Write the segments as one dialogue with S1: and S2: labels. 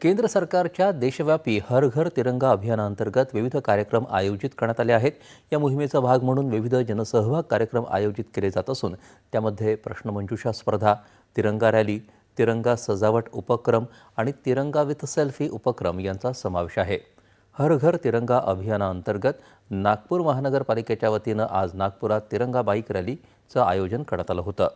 S1: केंद्र सरकारच्या देशव्यापी हर घर तिरंगा अभियानांतर्गत विविध कार्यक्रम आयोजित करण्यात आले आहेत. या मोहिमेचा भाग म्हणून विविध जनसहभाग कार्यक्रम आयोजित केले जात असून त्यामध्ये प्रश्नमंजुषा स्पर्धा तिरंगा रॅली तिरंगा सजावट उपक्रम आणि तिरंगा विथ सेल्फी उपक्रम यांचा समावेश आहे. हर घर तिरंगा अभियानाअंतर्गत नागपूर महानगरपालिकेच्या वतीनं आज नागपुरात तिरंगा बाईक रॅलीचं आयोजन करण्यात आलं होतं.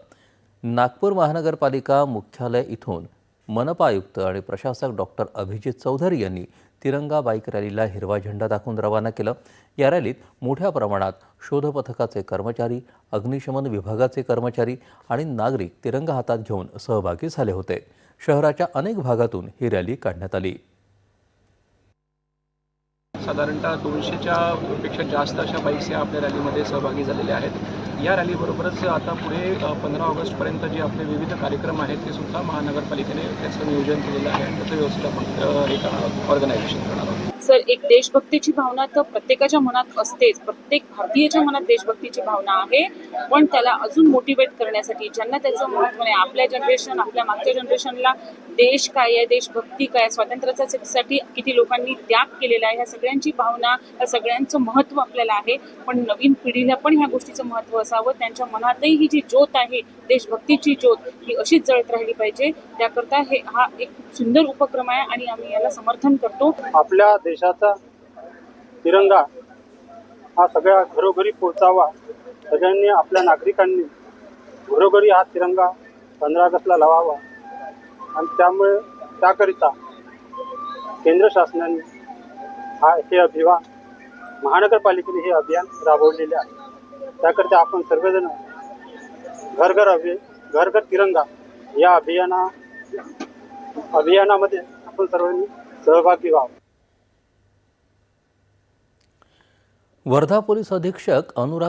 S1: नागपूर महानगरपालिका मुख्यालय इथून मनपा आयुक्त आणि प्रशासक डॉक्टर अभिजित चौधरी यांनी तिरंगा बाईक रॅलीला हिरवा झेंडा दाखवून रवाना केलं. या रॅलीत मोठ्या प्रमाणात शोधपथकाचे कर्मचारी अग्निशमन विभागाचे कर्मचारी आणि नागरिक तिरंगा हातात घेऊन सहभागी झाले होते. शहराच्या अनेक भागातून ही रॅली काढण्यात आली.
S2: साधारणतः दोनशेच्या पेक्षा जास्त अशा बाईक्स या आपल्या रॅलीमध्ये सहभागी झालेल्या आहेत. या रॅलीबरोबरच आता पुढे पंधरा ऑगस्टपर्यंत जे आपले विविध कार्यक्रम आहेत ते सुद्धा महानगरपालिकेने त्याचं नियोजन केलेलं आहे. आणि त्याचं व्यवस्थापन अ, एक ऑर्गनायझेशन करणार आहोत.
S3: सर एक देशभक्तीची भावना तर प्रत्येकाच्या मनात असतेच. प्रत्येक भारतीयाच्या मनात देशभक्तीची भावना आहे. पण त्याला अजून मोटिवेट करण्यासाठी ज्यांना त्याचं महत्त्व नाही आपल्या जनरेशन आपल्या मागच्या जनरेशनला देश काय आहे देशभक्ती काय आहे, स्वातंत्र्यासाठी किती लोकांनी त्याग केलेला आहे ह्या सगळ्यांची भावना या सगळ्यांचं महत्त्व आपल्याला आहे. पण नवीन पिढीला पण ह्या गोष्टीचं महत्त्व असावं. त्यांच्या मनातही ही जी ज्योत आहे देशभक्तीची ज्योत ही अशीच जळत राहिली पाहिजे. त्याकरता हे हा एक सुंदर उपक्रम आहे आणि आम्ही याला समर्थन करतो.
S4: आपल्या देशाचा तिरंगा हा सगळ्या घरोघरी पोहोचावा सगळ्यांनी आपल्या नागरिकांनी घरोघरी हा तिरंगा पंधरा ऑगस्टला लावावा. आणि त्यामुळे त्याकरिता केंद्र शासनाने हा हे अभियान महानगरपालिकेने हे अभियान राबवलेले आहे. त्याकरिता आपण सर्वजण घर घर अभि घर घर तिरंगा या अभियाना अभियानामध्ये आपण सर्वांनी सहभागी व्हावं.
S1: वर्धा पोलीस अधीक्षक अनुराग